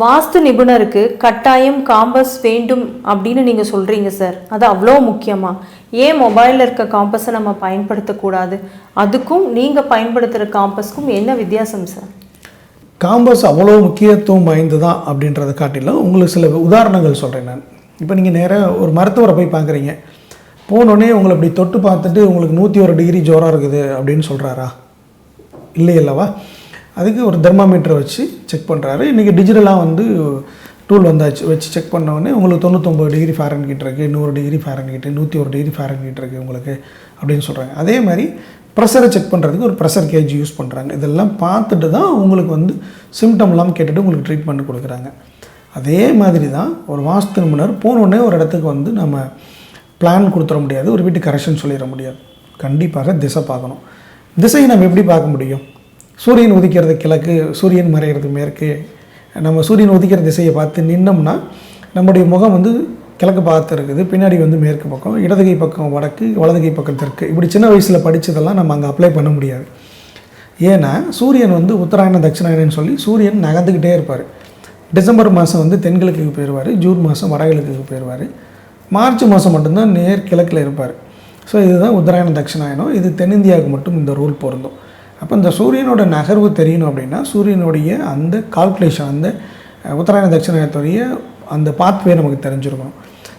வாஸ்து நிபுணருக்கு கட்டாயம் காம்பஸ் வேண்டும் அப்படின்னு நீங்கள் சொல்கிறீங்க சார். அது அவ்வளோ முக்கியமாக ஏன் மொபைலில் இருக்க காம்பஸை நம்ம பயன்படுத்தக்கூடாது? அதுக்கும் நீங்கள் பயன்படுத்துகிற காம்பஸ்க்கும் என்ன வித்தியாசம் சார்? காம்பஸ் அவ்வளோ முக்கியத்துவம் வாய்ந்து தான் அப்படின்றத காட்டிலும் உங்களுக்கு சில உதாரணங்கள் சொல்கிறேன் நான். இப்போ நீங்கள் நேராக ஒரு மருத்துவரை போய் பார்க்குறீங்க. போனோடனே உங்களை இப்படி தொட்டு பார்த்துட்டு உங்களுக்கு நூற்றி ஒரு டிகிரி ஜோராக இருக்குது அப்படின்னு சொல்கிறாரா இல்லை அல்லவா? அதுக்கு ஒரு தெர்மாமீட்டரை வச்சு செக் பண்ணுறாரு இன்றைக்கி டிஜிட்டலாக வந்து டூல் வந்தாச்சு வச்சு செக் பண்ண உடனே உங்களுக்கு தொண்ணூத்தொம்பது டிகிரி ஃபேரன் கிட்ட இருக்குது நூறு டிகிரி ஃபேரன்கிட்ட நூற்றி ஒரு டிகிரி ஃபேரன் கிட்ட இருக்குது உங்களுக்கு அப்படின்னு சொல்கிறாங்க அதே மாதிரி ப்ரெஷரை செக் பண்ணுறதுக்கு ஒரு ப்ரெஷர் கேஜ் யூஸ் பண்ணுறாங்க இதெல்லாம் பார்த்துட்டு தான் உங்களுக்கு வந்து சிம்டம்லாம் கேட்டுட்டு உங்களுக்கு ட்ரீட்மெண்ட் கொடுக்குறாங்க. அதே மாதிரி தான் ஒரு மாதத்துக்கு நிபுணர் போனோடனே ஒரு இடத்துக்கு வந்து நம்ம பிளான் கொடுத்துட முடியாது ஒரு வீட்டு கரெக்ஷன் சொல்லிட முடியாது. கண்டிப்பாக திசை பார்க்கணும். திசையை நம்ம எப்படி பார்க்க முடியும்? சூரியன் உதிக்கிறது கிழக்கு சூரியன் மறைகிறது மேற்கு. நம்ம சூரியன் உதிக்கிற திசையை பார்த்து நின்னோம்னா நம்முடைய முகம் வந்து கிழக்கு பார்த்து இருக்குது பின்னாடி வந்து மேற்கு பக்கம் இடதுகை பக்கம் வடக்கு வலதுகை பக்கம் தெற்கு. இப்படி சின்ன வயசில் படித்ததெல்லாம் நம்ம அங்கே அப்ளை பண்ண முடியாது. ஏன்னா சூரியன் வந்து உத்தராயணம் தட்சிணாயணம்னு சொல்லி சூரியன் நகர்ந்துக்கிட்டே இருப்பார். டிசம்பர் மாதம் வந்து தென்கிழக்குக்கு போயிடுவார் ஜூன் மாதம் வடகிழக்குக்கு போயிடுவார் மார்ச் மாதம் மட்டும்தான் நேர் கிழக்கில் இருப்பார். ஸோ இதுதான் உத்தராயணம் தட்சிணாயணம். இது தென்னிந்தியாவுக்கு மட்டும் இந்த ரூல் பொருந்தும். அப்போ இந்த சூரியனோட நகர்வு தெரியணும் அப்படின்னா சூரியனுடைய அந்த கால்குலேஷன் அந்த உத்தராயண தட்சிணாயத்துடைய அந்த பாத்வே நமக்கு தெரிஞ்சிருக்கணும்.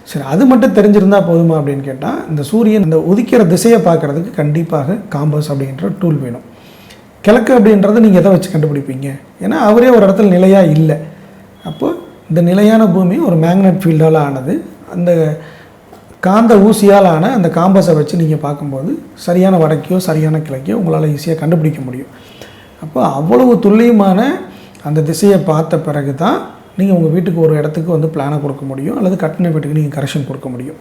சரி அது மட்டும் தெரிஞ்சிருந்தால் போதுமா அப்படின்னு கேட்டால் இந்த சூரியன் இந்த உதிக்கிற திசையை பார்க்குறதுக்கு கண்டிப்பாக காம்பஸ் அப்படின்ற டூல் வேணும். கிழக்கு அப்படின்றத நீங்கள் எதை வச்சு கண்டுபிடிப்பீங்க? ஏன்னா அவரே ஒரு இடத்துல நிலையாக இல்லை. அப்போது இந்த நிலையான பூமி ஒரு மேக்னட் ஃபீல்டால் ஆனது அந்த காந்த ஊசியால் ஆன அந்த காம்பஸை வச்சு நீங்கள் பார்க்கும்போது சரியான வடக்கையோ சரியான கிழக்கையோ உங்களால் ஈஸியாக கண்டுபிடிக்க முடியும். அப்போ அவ்வளவு துல்லியமான அந்த திசையை பார்த்த பிறகு தான் நீங்கள் உங்கள் வீட்டுக்கு ஒரு இடத்துக்கு வந்து பிளானை கொடுக்க முடியும். அல்லது கட்டின வீட்டுக்கு நீங்கள் கரெக்ஷன் கொடுக்க முடியும்.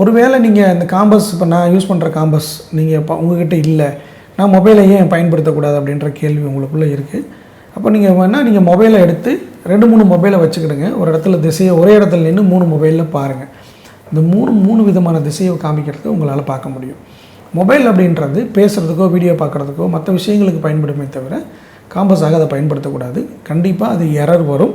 ஒருவேளை நீங்கள் இந்த காம்பஸ் இப்போ நான் யூஸ் பண்ணுற காம்பஸ் நீங்கள் இப்போ உங்ககிட்ட இல்லை. நான் மொபைலை ஏன் பயன்படுத்தக்கூடாது அப்படின்ற கேள்வி உங்களுக்குள்ளே இருக்குது அப்போ நீங்கள் வேணால் நீங்கள் மொபைலை எடுத்து ரெண்டு மூணு மொபைலை வச்சுக்கிடுங்க. ஒரு இடத்துல திசையை ஒரே இடத்துல நின்று மூணு மொபைலில் பாருங்கள் இந்த மூணு மூணு விதமான திசையை காமிக்கிறதுக்கு உங்களால் பார்க்க முடியும். மொபைல் அப்படின்றது பேசுகிறதுக்கோ வீடியோ பார்க்குறதுக்கோ மற்ற விஷயங்களுக்கு பயன்படுமே தவிர காம்பஸாக அதை பயன்படுத்தக்கூடாது. கண்டிப்பாக அது எரர் வரும்.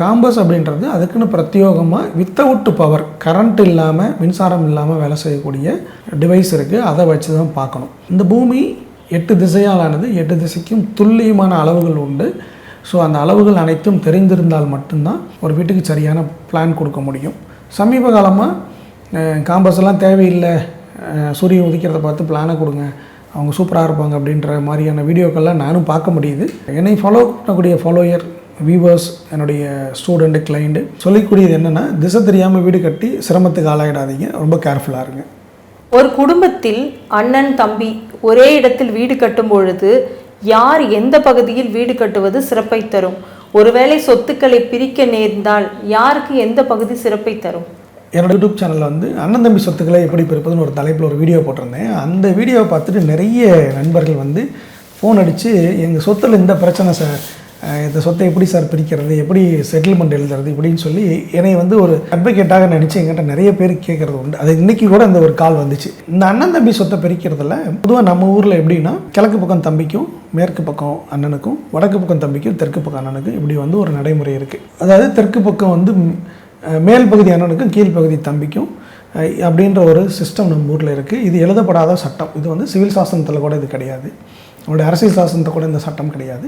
காம்பஸ் அப்படின்றது அதுக்குன்னு பிரத்யோகமாக வித்தவுட்டு பவர் கரண்ட் இல்லாமல் மின்சாரம் இல்லாமல் வேலை செய்யக்கூடிய டிவைஸ் இருக்குது அதை வச்சு தான் பார்க்கணும். இந்த பூமி எட்டு திசையாலானது எட்டு திசைக்கும் துல்லியமான அளவுகள் உண்டு. ஸோ அந்த அளவுகள் அனைத்தும் தெரிந்திருந்தால் மட்டும்தான் ஒரு வீட்டுக்கு சரியான பிளான் கொடுக்க முடியும். சமீப காலமாக காம்பஸ் எல்லாம் தேவையில்லை. சூரியன் உதிக்கிறத பார்த்து பிளானை கொடுங்க. அவங்க சூப்பராக இருப்பாங்க அப்படின்ற மாதிரியான வீடியோக்கள்லாம் நானும் பார்க்க முடியுது. என்னை ஃபாலோ பண்ணக்கூடிய ஃபாலோயர் வியூவர்ஸ் என்னுடைய ஸ்டூடெண்ட்டு கிளைண்ட்டு சொல்லிக்கூடியது என்னென்னா திசை தெரியாமல் வீடு கட்டி சிரமத்துக்கு ஆளாயிடாதீங்க. ரொம்ப கேர்ஃபுல்லாக இருங்க. ஒரு குடும்பத்தில் அண்ணன் தம்பி ஒரே இடத்தில் வீடு கட்டும் பொழுது யார் எந்த பகுதியில் வீடு கட்டுவது சிறப்பை தரும்? ஒருவேளை சொத்துக்களை பிரிக்க நேர்ந்தால் யாருக்கு எந்த பகுதி சிறப்பை தரும்? என்னோட யூடியூப் சேனலில் வந்து அண்ணன் தம்பி சொத்துக்களை எப்படி பிரிப்பதுன்னு ஒரு தலைப்பில் ஒரு வீடியோ போட்டிருந்தேன். அந்த வீடியோவை பார்த்துட்டு நிறைய நண்பர்கள் வந்து ஃபோன் அடித்து எங்கள் சொத்தில் இந்த பிரச்சனை சார் இந்த சொத்தை எப்படி சார் பிரிக்கிறது எப்படி செட்டில்மெண்ட் எழுதுறது இப்படின்னு சொல்லி என்னை வந்து ஒரு அட்வொகேட்டாக நினச்சி எங்கிட்ட நிறைய பேர் கேட்குறது உண்டு. அது இன்னைக்கு கூட அந்த ஒரு கால் வந்துச்சு. இந்த அண்ணன் தம்பி சொத்தை பிரிக்கிறதுல பொதுவாக நம்ம ஊரில் எப்படின்னா கிழக்கு பக்கம் தம்பிக்கும் மேற்கு பக்கம் அண்ணனுக்கும் வடக்கு பக்கம் தம்பிக்கும் தெற்கு பக்கம் அண்ணனுக்கும் இப்படி வந்து ஒரு நடைமுறை இருக்குது அதாவது தெற்கு பக்கம் வந்து மேல் பகுதி அண்ணனுக்கும் கீழ் பகுதி தம்பிக்கும் அப்படின்ற ஒரு சிஸ்டம் நம்ம ஊரில் இருக்குது இது எழுதப்படாத சட்டம். இது வந்து சிவில் சாசனத்தில் கூட இது கிடையாது. நம்மளுடைய அரசியல் சாசனத்தை கூட இந்த சட்டம் கிடையாது.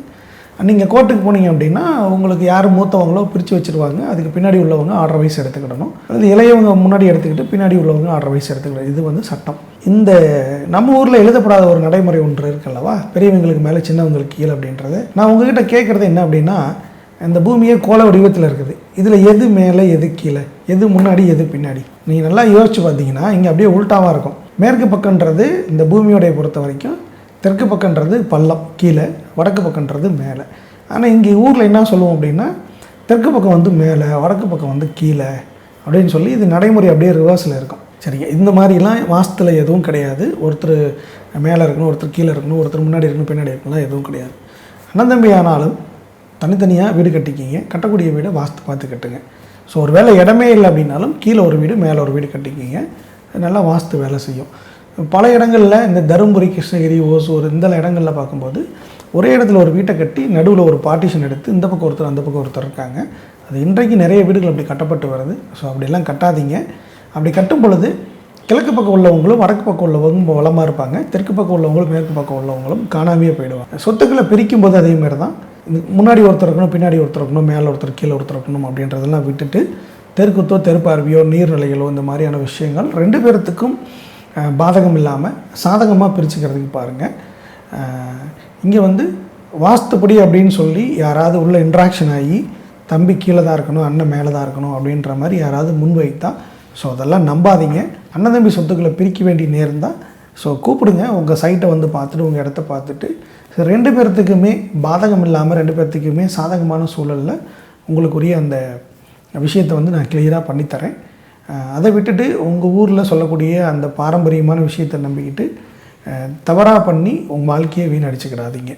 நீங்கள் கோர்ட்டுக்கு போனீங்க அப்படின்னா உங்களுக்கு யார் மூத்தவங்களோ பிரித்து வச்சுருவாங்க. அதுக்கு பின்னாடி உள்ளவங்க ஆர்டர் வைஸ் எடுத்துக்கிடணும். அது இளையவங்க முன்னாடி எடுத்துக்கிட்டு பின்னாடி உள்ளவங்க ஆர்டர் வைஸ் எடுத்துக்கிடணும். இது வந்து சட்டம். இந்த நம்ம ஊரில் எழுதப்படாத ஒரு நடைமுறை ஒன்று இருக்குல்லவா பெரியவங்களுக்கு மேலே சின்னவங்களுக்கு கீழே அப்படின்றது. நான் உங்ககிட்ட கேட்குறது என்ன அப்படின்னா இந்த பூமியே கோல வடிவத்தில் இருக்குது. இதில் எது மேலே எது கீழே? எது முன்னாடி எது பின்னாடி? நீங்கள் நல்லா யோசிச்சு பார்த்தீங்கன்னா இங்கே அப்படியே உல்ட்டாவாக இருக்கும். மேற்கு பக்கன்றது இந்த பூமியோடைய பொறுத்த வரைக்கும் தெற்கு பக்கன்றது பள்ளம் கீழே வடக்கு பக்கன்றது மேலே. ஆனால் இங்கே ஊரில் என்ன சொல்லுவோம் அப்படின்னா தெற்கு பக்கம் வந்து மேலே வடக்கு பக்கம் வந்து கீழே அப்படின்னு சொல்லி இது நடைமுறை அப்படியே ரிவர்ஸில் இருக்கும். சரிங்க? இந்த மாதிரிலாம் வாஸ்தில் எதுவும் கிடையாது. ஒருத்தர் மேலே இருக்கணும் ஒருத்தர் கீழே இருக்கணும் ஒருத்தர் முன்னாடி இருக்கணும் பின்னாடி இருக்கணும் எதுவும் கிடையாது. அண்ணன் தம்பி ஆனாலும் தனித்தனியாக வீடு கட்டிக்கிங்க. கட்டக்கூடிய வீடை வாஸ்து பார்த்து கட்டுங்க. ஸோ ஒரு வேலை இடமே இல்லை அப்படின்னாலும் கீழே ஒரு வீடு மேலே ஒரு வீடு கட்டிக்கிங்க. நல்லா வாஸ்து வேலை செய்யும். பல இடங்களில் இந்த தருமபுரி கிருஷ்ணகிரி ஓசூர் இந்த இடங்களில் பார்க்கும்போது ஒரே இடத்துல ஒரு வீட்டை கட்டி நடுவில் ஒரு பார்ட்டிஷன் எடுத்து இந்த பக்கம் ஒருத்தர் அந்த பக்கம் ஒருத்தர் இருக்காங்க. அது இன்றைக்கு நிறைய வீடுகள் அப்படி கட்டப்பட்டு வருது. ஸோ அப்படியெல்லாம் கட்டாதீங்க. அப்படி கட்டும் பொழுது கிழக்கு பக்கம் உள்ளவங்களும் வடக்கு பக்கம் உள்ளவங்களும் வளமாக இருப்பாங்க. தெற்கு பக்கம் உள்ளவங்களும் மேற்கு பக்கம் உள்ளவங்களும் காணாமையே போயிடுவாங்க. சொத்துக்களை பிரிக்கும் போது அதே மாதிரி தான் இந்த முன்னாடி ஒருத்தர் இருக்கணும் பின்னாடி ஒருத்தர் இருக்கணும் மேலே ஒருத்தர் கீழே ஒருத்தர் இருக்கணும் அப்படின்றதெல்லாம் விட்டுட்டு தெருக்குத்தோ தெருப்பார்வையோ நீர்நிலைகளோ இந்த மாதிரியான விஷயங்கள் ரெண்டு பேர்த்துக்கும் பாதகம் இல்லாமல் சாதகமாக பிரிச்சுக்கிறதுக்கு பாருங்கள் இங்கே வந்து வாஸ்துப்படி அப்படின்னு சொல்லி யாராவது உள்ள இன்ட்ராக்ஷன் ஆகி தம்பி கீழே தான் இருக்கணும் அண்ணன் மேலே தான் இருக்கணும் அப்படின்ற மாதிரி யாராவது முன்வைத்தா ஸோ அதெல்லாம் நம்பாதீங்க. அண்ணன் தம்பி சொத்துக்களை பிரிக்க வேண்டிய நேர்ந்தால் ஸோ கூப்பிடுங்க உங்கள் சைட்டை வந்து பார்த்துட்டு உங்கள் இடத்த பார்த்துட்டு. ஸோ ரெண்டு பேர்த்துக்குமே பாதகம் இல்லாமல் ரெண்டு பேர்த்துக்குமே சாதகமான சூழலில் உங்களுக்குரிய அந்த விஷயத்தை வந்து நான் கிளியராக பண்ணித்தரேன். அதை விட்டுட்டு உங்கள் ஊரில் சொல்லக்கூடிய அந்த பாரம்பரியமான விஷயத்தை நம்பிக்கிட்டு தவறாக பண்ணி உங்கள் வாழ்க்கையை வீணடிச்சுக்கிடாதீங்க.